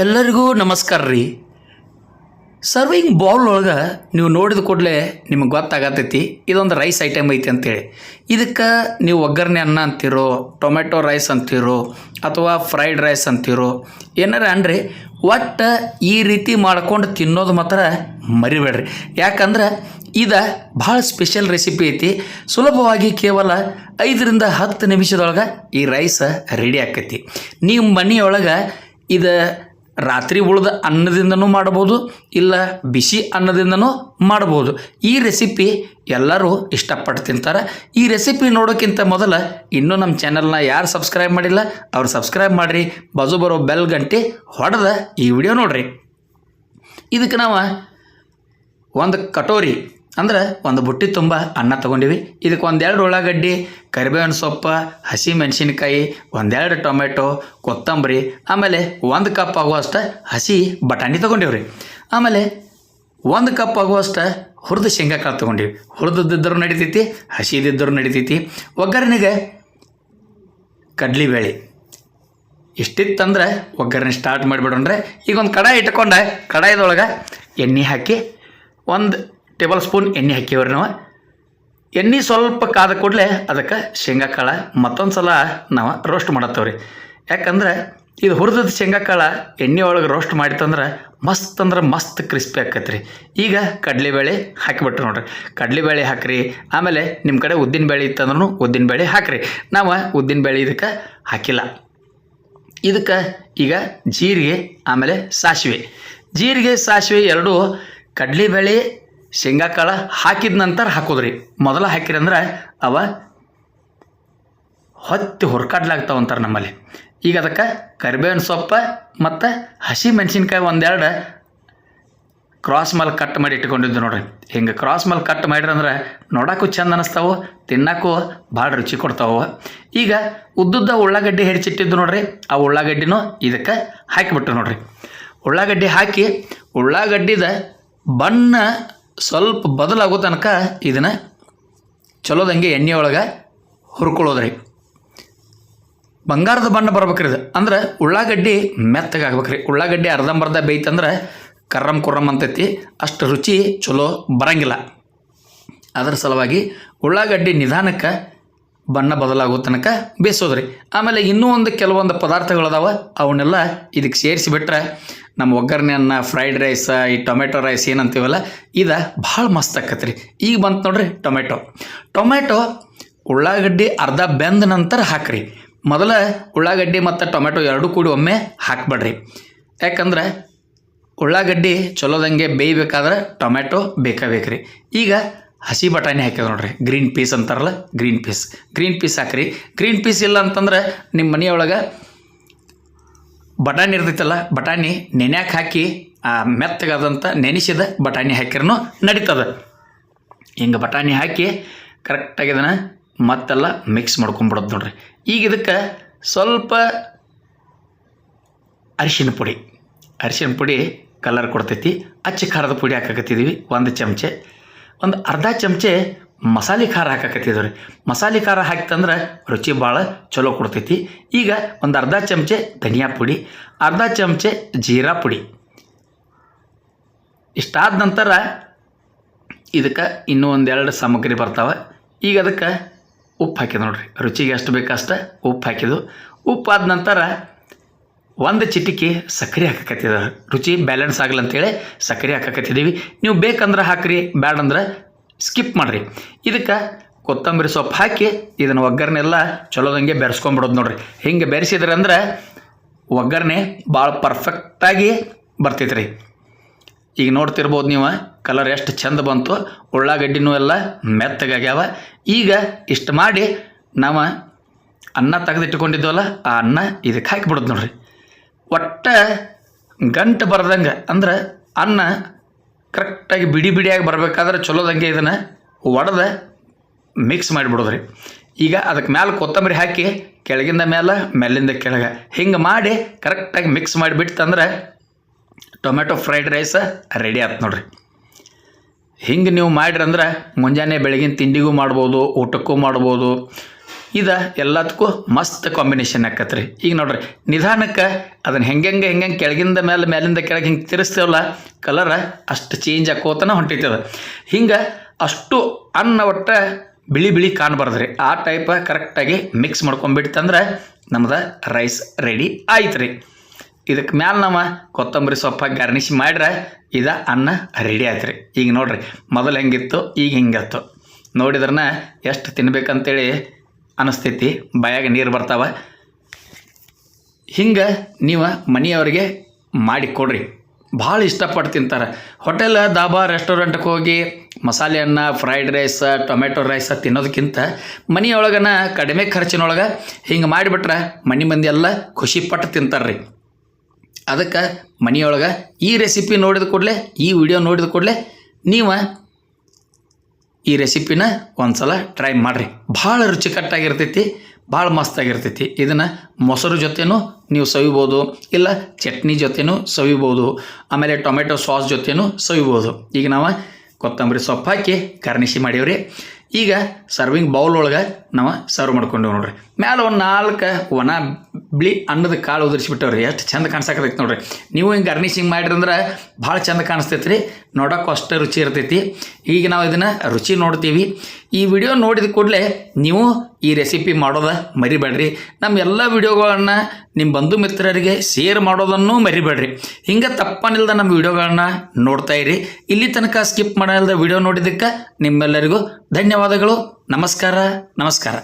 ಎಲ್ಲರಿಗೂ ನಮಸ್ಕಾರ ರೀ. ಸರ್ವಿಂಗ್ ಬೌಲ್ ಒಳಗೆ ನೀವು ನೋಡಿದ ಕೂಡಲೇ ನಿಮಗೆ ಗೊತ್ತಾಗತ್ತೈತಿ. ಇದೊಂದು ರೈಸ್ ಐಟಮ್ ಐತಿ ಅಂತೇಳಿ. ಇದಕ್ಕೆ ನೀವು ಒಗ್ಗರಣೆ ಅನ್ನ ಅಂತೀರೋ ಟೊಮೆಟೊ ರೈಸ್ ಅಂತೀರೋ, ಅಥವಾ ಫ್ರೈಡ್ ರೈಸ್ ಅಂತೀರೋ, ಏನಾರ ಅನ್ರಿ ಒಟ್ಟು ಈ ರೀತಿ ಮಾಡ್ಕೊಂಡು ತಿನ್ನೋದು ಮಾತ್ರ ಮರಿಬೇಡ್ರಿ. ಯಾಕಂದ್ರೆ ಇದು ಭಾಳ ಸ್ಪೆಷಲ್ ರೆಸಿಪಿ ಐತಿ. ಸುಲಭವಾಗಿ ಕೇವಲ ಐದರಿಂದ ಹತ್ತು ನಿಮಿಷದೊಳಗೆ ಈ ರೈಸ್ ರೆಡಿ ಆಕೈತಿ. ನೀವು ಮನೆಯೊಳಗೆ ಇದು ರಾತ್ರಿ ಉಳಿದ ಅನ್ನದಿಂದನೂ ಮಾಡ್ಬೋದು ಇಲ್ಲ ಬಿಸಿ ಅನ್ನದಿಂದನೂ ಮಾಡ್ಬೋದು ಈ ರೆಸಿಪಿ ಎಲ್ಲರೂ ಇಷ್ಟಪಟ್ಟು ತಿಂತಾರೆ. ಈ ರೆಸಿಪಿ ನೋಡೋಕ್ಕಿಂತ ಮೊದಲು ಇನ್ನೂ ನಮ್ಮ ಚಾನಲ್ನ ಯಾರು ಸಬ್ಸ್ಕ್ರೈಬ್ ಮಾಡಿಲ್ಲ, ಅವ್ರು ಸಬ್ಸ್ಕ್ರೈಬ್ ಮಾಡಿರಿ. ಬಾಜು ಬರೋ ಬೆಲ್ ಗಂಟೆ ಹೊಡೆದ ಈ ವಿಡಿಯೋ ನೋಡ್ರಿ. ಇದಕ್ಕೆ ನಾವು ಒಂದು ಕಟೋರಿ ಅಂದ್ರೆ ಒಂದು ಬುಟ್ಟಿ ತುಂಬ ಅನ್ನ ತೊಗೊಂಡಿವಿ. ಇದಕ್ಕೆ ಒಂದೆರಡು ಉಳ್ಳಾಗಡ್ಡಿ, ಕರಿಬೇವಿನ ಸೊಪ್ಪು, ಹಸಿ ಮೆಣಸಿನ್ಕಾಯಿ, ಒಂದೆರಡು ಟೊಮೆಟೊ, ಕೊತ್ತಂಬರಿ, ಆಮೇಲೆ ಒಂದು ಕಪ್ ಆಗುವಷ್ಟು ಹಸಿ ಬಟಾಣಿ ತೊಗೊಂಡಿವ್ರಿ. ಆಮೇಲೆ ಒಂದು ಕಪ್ ಆಗುವಷ್ಟು ಹುರಿದ ಶೇಂಗಾಕಾಳು ತೊಗೊಂಡಿವಿ. ಹುರಿದಿದ್ದರೂ ನಡಿತೈತಿ ಹಸಿದಿದ್ದರೂ ನಡಿತೈತಿ. ಒಗ್ಗರಣೆಗೆ ಕಡ್ಲಿಬೇಳೆ ಇಷ್ಟಿತ್ತಂದ್ರೆ ಒಗ್ಗರಣೆ ಸ್ಟಾರ್ಟ್ ಮಾಡಿಬಿಡೋಣ್ರೆ. ಈಗ ಒಂದು ಕಡಾಯಿ ಇಟ್ಕೊಂಡೆ, ಕಡಾಯಿದೊಳಗೆ ಎಣ್ಣೆ ಹಾಕಿ ಒಂದು ಟೇಬಲ್ ಸ್ಪೂನ್ ಎಣ್ಣೆ ಹಾಕಿವ್ರಿ ನಾವು. ಎಣ್ಣೆ ಸ್ವಲ್ಪ ಕಾದ ಕೂಡಲೇ ಅದಕ್ಕೆ ಶೇಂಗಾ ಕಾಳು ಮತ್ತೊಂದು ಸಲ ನಾವು ರೋಸ್ಟ್ ಮಾಡತ್ತೇವ್ರಿ. ಯಾಕಂದ್ರೆ ಇದು ಹುರಿದದ ಶೇಂಗಾ ಕಾಳು ಎಣ್ಣೆ ಒಳಗೆ ರೋಸ್ಟ್ ಮಾಡಿತಂದ್ರೆ ಮಸ್ತ್ ಅಂದ್ರೆ ಮಸ್ತ್ ಕ್ರಿಸ್ಪಿ ಆಕೈತೆ ರೀ ಈಗ ಕಡಲೆಬೇಳೆ ಹಾಕಿಬಿಟ್ರಿ ನೋಡ್ರಿ. ಕಡಲೆಬೇಳೆ ಹಾಕ್ರಿ, ಆಮೇಲೆ ನಿಮ್ಮ ಕಡೆ ಉದ್ದಿನ ಬೇಳೆ ಇತ್ತಂದ್ರೂ ಉದ್ದಿನ ಬೇಳೆ ಹಾಕ್ರಿ. ನಾವು ಉದ್ದಿನ ಬೇಳೆ ಇದಕ್ಕೆ ಹಾಕಿಲ್ಲ. ಇದಕ್ಕೆ ಈಗ ಜೀರಿಗೆ, ಆಮೇಲೆ ಸಾಸಿವೆ. ಜೀರಿಗೆ, ಸಾಸಿವೆ ಎರಡೂ ಕಡಲೆಬೇಳೆ ಶೇಂಗಾಕಾಳು ಹಾಕಿದ ನಂತರ ಹಾಕೋದ್ರಿ. ಮೊದಲು ಹಾಕಿರಿ ಅಂದ್ರೆ ಅವ ಹೊತ್ತಿ ಅಂತಾರೆ ನಮ್ಮಲ್ಲಿ. ಈಗ ಅದಕ್ಕೆ ಕರಿಬೇವಿನ ಸೊಪ್ಪು ಮತ್ತು ಹಸಿ ಮೆಣಸಿನ್ಕಾಯಿ ಒಂದೆರಡು ಕ್ರಾಸ್ ಮೇಲೆ ಕಟ್ ಮಾಡಿ ಇಟ್ಕೊಂಡಿದ್ದು ನೋಡ್ರಿ. ಹಿಂಗೆ ಕ್ರಾಸ್ ಮೇಲೆ ಕಟ್ ಮಾಡಿರಿ ಅಂದ್ರೆ ನೋಡೋಕ್ಕೂ ಚೆಂದ ಅನ್ನಿಸ್ತಾವೆ ತಿನ್ನಕ್ಕೂ ಭಾಳ ರುಚಿ ಕೊಡ್ತಾವೆ. ಈಗ ಉದ್ದುದ್ದ ಉಳ್ಳಾಗಡ್ಡಿ ಹೆಡ್ಚಿಟ್ಟಿದ್ದು ನೋಡ್ರಿ. ಆ ಉಳ್ಳಾಗಡ್ಡಿನೂ ಇದಕ್ಕೆ ಹಾಕಿಬಿಟ್ಟು ನೋಡ್ರಿ. ಉಳ್ಳಾಗಡ್ಡಿ ಹಾಕಿ ಉಳ್ಳಾಗಡ್ಡಿದ ಬಣ್ಣ ಸ್ವಲ್ಪ ಬದಲಾಗೋ ತನಕ ಇದನ್ನು ಚಲೋದಂಗೆ ಎಣ್ಣೆ ಒಳಗೆ ಹುರ್ಕೊಳ್ಳೋದ್ರಿ. ಬಂಗಾರದ ಬಣ್ಣ ಬರ್ಬೇಕ್ರಿ ಇದು. ಅಂದ್ರೆ ಉಳ್ಳಾಗಡ್ಡಿ ಮೆತ್ತಗೆ ಆಗ್ಬೇಕ್ರಿ. ಉಳ್ಳಾಗಡ್ಡಿ ಅರ್ಧಂಬರ್ಧ ಬೇಯ್ತಂದ್ರೆ ಕರ್ರಮ್ ಕುರ್ರಮ್ ಅಂತೈತಿ. ಅಷ್ಟು ರುಚಿ ಚಲೋ ಬರಂಗಿಲ್ಲ. ಅದರ ಸಲುವಾಗಿ ಉಳ್ಳಾಗಡ್ಡಿ ನಿಧಾನಕ್ಕೆ ಬಣ್ಣ ಬದಲಾಗೋ ತನಕ ಬೇಯಿಸೋದ್ರಿ ಆಮೇಲೆ ಇನ್ನೂ ಒಂದು ಕೆಲವೊಂದು ಪದಾರ್ಥಗಳದಾವ, ಅವನ್ನೆಲ್ಲ ಇದಕ್ಕೆ ಸೇರಿಸಿಬಿಟ್ರೆ ನಮ್ಮ ಒಗ್ಗರಣೆ ಅನ್ನ ಫ್ರೈಡ್ ರೈಸ್ ಈ ಟೊಮೆಟೊ ರೈಸ್ ಏನಂತೀವಲ್ಲ, ಇದು ಭಾಳ ಮಸ್ತ್ ಆಕತ್ರಿ. ಈಗ ಬಂತು ನೋಡ್ರಿ ಟೊಮೆಟೊ ಟೊಮೆಟೊ ಉಳ್ಳಾಗಡ್ಡಿ ಅರ್ಧ ಬೆಂದ ನಂತರ ಹಾಕ್ರಿ. ಮೊದಲ ಉಳ್ಳಾಗಡ್ಡಿ ಮತ್ತು ಟೊಮೆಟೊ ಎರಡೂ ಕೂಡಿ ಒಮ್ಮೆ ಹಾಕ್ಬೇಡ್ರಿ. ಯಾಕಂದ್ರೆ ಉಳ್ಳಾಗಡ್ಡಿ ಚಲೋದಂಗೆ ಬೇಯಬೇಕಾದ್ರೆ ಟೊಮೆಟೊ ಬೇಕಾಗಬೇಕ್ರಿ ಈಗ ಹಸಿ ಬಟಾಣಿ ಹಾಕ್ಯದ ನೋಡ್ರಿ. ಗ್ರೀನ್ ಪೀಸ್ ಅಂತಾರಲ್ಲ ಗ್ರೀನ್ ಪೀಸ್ ಗ್ರೀನ್ ಪೀಸ್ ಹಾಕ್ರಿ. ಗ್ರೀನ್ ಪೀಸ್ ಇಲ್ಲ ಅಂತಂದ್ರೆ ನಿಮ್ಮ ಮನೆಯೊಳಗೆ ಬಟಾಣಿ ಇರ್ತೈತಲ್ಲ, ಬಟಾಣಿ ನೆನ್ಯಾಕೆ ಹಾಕಿ, ಆ ಮೆತ್ತಗಾದಂಥ ನೆನೆಸಿದ ಬಟಾಣಿ ಹಾಕಿರೂ ನಡೀತದೆ. ಹಿಂಗೆ ಬಟಾಣಿ ಹಾಕಿ ಕರೆಕ್ಟಾಗಿ ಇದನ್ನು ಮತ್ತೆಲ್ಲ ಮಿಕ್ಸ್ ಮಾಡ್ಕೊಂಬಿಡೋದು ನೋಡ್ರಿ. ಈಗ ಇದಕ್ಕೆ ಸ್ವಲ್ಪ ಅರಿಶಿನ ಪುಡಿ. ಅರಿಶಿನ ಪುಡಿ ಕಲರ್ ಕೊಡ್ತೈತಿ. ಅಚ್ಚ ಖಾರದ ಪುಡಿ ಹಾಕಕತ್ತಿದ್ದೀವಿ ಒಂದು ಚಮಚೆ. ಒಂದು ಅರ್ಧ ಚಮಚೆ ಮಸಾಲೆ ಖಾರ ಹಾಕಕತ್ತಿದ್ದೀವಿ ರೀ ಮಸಾಲೆ ಖಾರ ಹಾಕಿತಂದ್ರೆ ರುಚಿ ಭಾಳ ಚಲೋ ಕೊಡ್ತೈತಿ. ಈಗ ಒಂದು ಅರ್ಧ ಚಮಚೆ ಧನಿಯಾ ಪುಡಿ, ಅರ್ಧ ಚಮಚೆ ಜೀರಾ ಪುಡಿ. ಇಷ್ಟಾದ ನಂತರ ಇದಕ್ಕೆ ಇನ್ನೂ ಒಂದೆರಡು ಸಾಮಗ್ರಿ ಬರ್ತಾವೆ. ಈಗ ಅದಕ್ಕೆ ಉಪ್ಪು ಹಾಕಿದ ನೋಡಿರಿ. ರುಚಿಗೆ ಎಷ್ಟು ಬೇಕಷ್ಟು ಉಪ್ಪು ಹಾಕಿದ್ದು ಉಪ್ಪು ಆದ ನಂತರ ಒಂದು ಚಿಟಿಕೆ ಸಕ್ಕರೆ ಹಾಕಕತ್ತಿದ. ರುಚಿ ಬ್ಯಾಲೆನ್ಸ್ ಆಗಲ್ಲ ಅಂತೇಳಿ ಸಕ್ಕರೆ ಹಾಕಕತ್ತಿದ್ದೀವಿ ನೀವು ಬೇಕಂದ್ರೆ ಹಾಕ್ರಿ, ಬ್ಯಾಡಂದ್ರೆ ಸ್ಕಿಪ್ ಮಾಡಿರಿ. ಇದಕ್ಕೆ ಕೊತ್ತಂಬರಿ ಸೊಪ್ಪು ಹಾಕಿ ಇದನ್ನು ಒಗ್ಗರಣೆಲ್ಲ ಚಲೋದಂಗೆ ಬೆರೆಸ್ಕೊಂಬಿಡೋದು ನೋಡ್ರಿ. ಹಿಂಗೆ ಬೆರೆಸಿದ್ರೆ ಅಂದ್ರೆ ಒಗ್ಗರಣೆ ಭಾಳ ಪರ್ಫೆಕ್ಟಾಗಿ ಬರ್ತೈತೆ ರೀ ಈಗ ನೋಡ್ತಿರ್ಬೋದು ನೀವು ಕಲರ್ ಎಷ್ಟು ಚಂದ ಬಂತು, ಉಳ್ಳಾಗಡ್ಡಿನೂ ಎಲ್ಲ ಮೆತ್ತಗಾಗ್ಯಾವ. ಈಗ ಇಷ್ಟು ಮಾಡಿ ನಾವು ಅನ್ನ ತೆಗೆದಿಟ್ಕೊಂಡಿದ್ವಲ್ಲ, ಆ ಅನ್ನ ಇದಕ್ಕೆ ಹಾಕಿಬಿಡೋದು ನೋಡ್ರಿ. ಒಟ್ಟ ಗಂಟು ಬರ್ದಂಗೆ, ಅಂದ್ರೆ ಅನ್ನ ಕರೆಕ್ಟಾಗಿ ಬಿಡಿ ಬಿಡಿಯಾಗಿ ಬರಬೇಕಾದ್ರೆ ಚಲೋದಂಗೆ ಇದನ್ನು ಒಡೆದ ಮಿಕ್ಸ್ ಮಾಡಿಬಿಡೋದ್ರಿ. ಈಗ ಅದಕ್ಕೆ ಮ್ಯಾಲೆ ಕೊತ್ತಂಬರಿ ಹಾಕಿ, ಕೆಳಗಿಂದ ಮೇಲೆ ಮೇಲಿಂದ ಕೆಳಗೆ. ಹಿಂಗೆ ಮಾಡಿ ಕರೆಕ್ಟಾಗಿ ಮಿಕ್ಸ್ ಮಾಡಿಬಿಡ್ತಂದ್ರೆ ಟೊಮೆಟೊ ಫ್ರೈಡ್ ರೈಸ್ ರೆಡಿ ಆಯ್ತು ನೋಡ್ರಿ. ಹಿಂಗೆ ನೀವು ಮಾಡಿರಿ ಅಂದ್ರೆ ಮುಂಜಾನೆ ಬೆಳಗಿನ ತಿಂಡಿಗೂ ಮಾಡ್ಬೋದು, ಊಟಕ್ಕೂ ಮಾಡ್ಬೋದು. ಇದು ಎಲ್ಲದಕ್ಕೂ ಮಸ್ತ್ ಕಾಂಬಿನೇಷನ್ ಆಕತ್ರಿ. ಈಗ ನೋಡ್ರಿ, ನಿಧಾನಕ್ಕೆ ಅದನ್ನ ಹೆಂಗೆ ಹೆಂಗೆ ಕೆಳಗಿಂದ ಮೇಲೆ ಮೇಲಿಂದ ಕೆಳಗೆ ಹಿಂಗೆ ತಿರ್ಸ್ತೇವಲ್ಲ ಕಲರ ಅಷ್ಟು ಚೇಂಜ್ ಆಕೋತನ ಹೊಂಟೈತದ. ಹಿಂಗೆ ಅಷ್ಟು ಅನ್ನ ಒಟ್ಟ ಬಿಳಿ ಬಿಳಿ ಕಾಣಬಾರ್ದ್ರಿ. ಆ ಟೈಪ್ ಕರೆಕ್ಟಾಗಿ ಮಿಕ್ಸ್ ಮಾಡ್ಕೊಂಡ್ಬಿಡ್ತಂದ್ರೆ ನಮ್ದು ರೈಸ್ ರೆಡಿ ಆಯ್ತು ರೀ ಇದಕ್ಕೆ ಮ್ಯಾಲ ನಾವು ಕೊತ್ತಂಬರಿ ಸೊಪ್ಪ ಗಾರ್ನಿಶ್ ಮಾಡ್ರೆ ಇದು ಅನ್ನ ರೆಡಿ ಆಯ್ತು ರೀ ಈಗ ನೋಡ್ರಿ, ಮೊದಲು ಹೆಂಗಿತ್ತು, ಈಗ ಹಿಂಗಿತ್ತು ನೋಡಿದ್ರನ್ನ ಎಷ್ಟು ತಿನ್ಬೇಕಂತೇಳಿ ಅನಿಸ್ತೈತಿ, ಬಾಯಾಗ ನೀರು ಬರ್ತಾವ. ಹಿಂಗೆ ನೀವು ಮನೆಯವ್ರಿಗೆ ಮಾಡಿ ಕೊಡ್ರಿ. ಭಾಳ ಇಷ್ಟಪಟ್ಟು ತಿಂತಾರೆ. ಹೋಟೆಲ್ ದಾಬಾ ರೆಸ್ಟೋರೆಂಟ್ಗೆ ಹೋಗಿ ಮಸಾಲೆ ಅನ್ನ ಫ್ರೈಡ್ ರೈಸ ಟೊಮೆಟೊ ರೈಸ ತಿನ್ನೋದಕ್ಕಿಂತ ಮನೆಯೊಳಗನ ಕಡಿಮೆ ಖರ್ಚಿನೊಳಗೆ ಹಿಂಗೆ ಮಾಡಿಬಿಟ್ರೆ ಮನೆ ಮಂದಿ ಎಲ್ಲ ಖುಷಿ ಪಟ್ಟು ತಿಂತಾರೆ ರೀ ಅದಕ್ಕೆ ಮನೆಯೊಳಗೆ ಈ ರೆಸಿಪಿ ನೋಡಿದ ಕೂಡಲೇ, ಈ ವಿಡಿಯೋ ನೋಡಿದ ಕೂಡಲೇ ನೀವು ಈ ರೆಸಿಪಿನ ಒಂದ್ಸಲ ಟ್ರೈ ಮಾಡಿರಿ. ಭಾಳ ರುಚಿಕಟ್ಟಾಗಿರ್ತೈತಿ, ಭಾಳ ಮಸ್ತಾಗಿರ್ತೈತಿ. ಇದನ್ನು ಮೊಸರು ಜೊತೆನೂ ನೀವು ಸವಿಬೋದು, ಇಲ್ಲ ಚಟ್ನಿ ಜೊತೆನೂ ಸವಿಬೋದು, ಆಮೇಲೆ ಟೊಮೆಟೊ ಸಾಸ್ ಜೊತೆನೂ ಸವಿಬೋದು. ಈಗ ನಾವು ಕೊತ್ತಂಬರಿ ಸೊಪ್ಪು ಹಾಕಿ ಕರ್ನಿಶಿ ಮಾಡೀವ್ರಿ. ಈಗ ಸರ್ವಿಂಗ್ ಬೌಲ್ ಒಳಗೆ ನಾವು ಸರ್ವ್ ಮಾಡ್ಕೊಂಡೇವೆ ನೋಡ್ರಿ. ಮ್ಯಾಲೆ ಒಂದು ನಾಲ್ಕು ಒಣ ಬಿಳಿ ಅನ್ನದ ಕಾಳು ಉದುರಿಸಿಬಿಟ್ಟವ್ರಿ, ಎಷ್ಟು ಚಂದ ಕಾಣಿಸಕತ್ತೈತಿ ನೋಡ್ರಿ. ನೀವು ಹಿಂಗೆ ಗರ್ನಿಶಿಂಗ್ ಮಾಡಿರಿ ಅಂದ್ರೆ ಭಾಳ ಚಂದ ಕಾಣಿಸ್ತೈತಿ ರೀ ನೋಡೋಕ್ಕೂ ಅಷ್ಟೇ ರುಚಿ ಇರ್ತೈತಿ. ಈಗ ನಾವು ಇದನ್ನು ರುಚಿ ನೋಡ್ತೀವಿ. ಈ ವಿಡಿಯೋ ನೋಡಿದ ಕೂಡಲೇ ನೀವು ಈ ರೆಸಿಪಿ ಮಾಡೋದ ಮರಿಬೇಡ್ರಿ. ನಮ್ಮ ಎಲ್ಲ ವಿಡಿಯೋಗಳನ್ನು ನಿಮ್ಮ ಬಂಧು ಮಿತ್ರರಿಗೆ ಶೇರ್ ಮಾಡೋದನ್ನು ಮರಿಬೇಡ್ರಿ. ಹಿಂಗೆ ತಪ್ಪನಿಲ್ದ ನಮ್ಮ ವಿಡಿಯೋಗಳನ್ನ ನೋಡ್ತಾ ಇರಿ. ಇಲ್ಲಿ ತನಕ ಸ್ಕಿಪ್ ಮಾಡಲ್ದ ವಿಡಿಯೋ ನೋಡಿದ್ದಕ್ಕೆ ನಿಮ್ಮೆಲ್ಲರಿಗೂ ಧನ್ಯವಾದಗಳು. ನಮಸ್ಕಾರ ನಮಸ್ಕಾರ.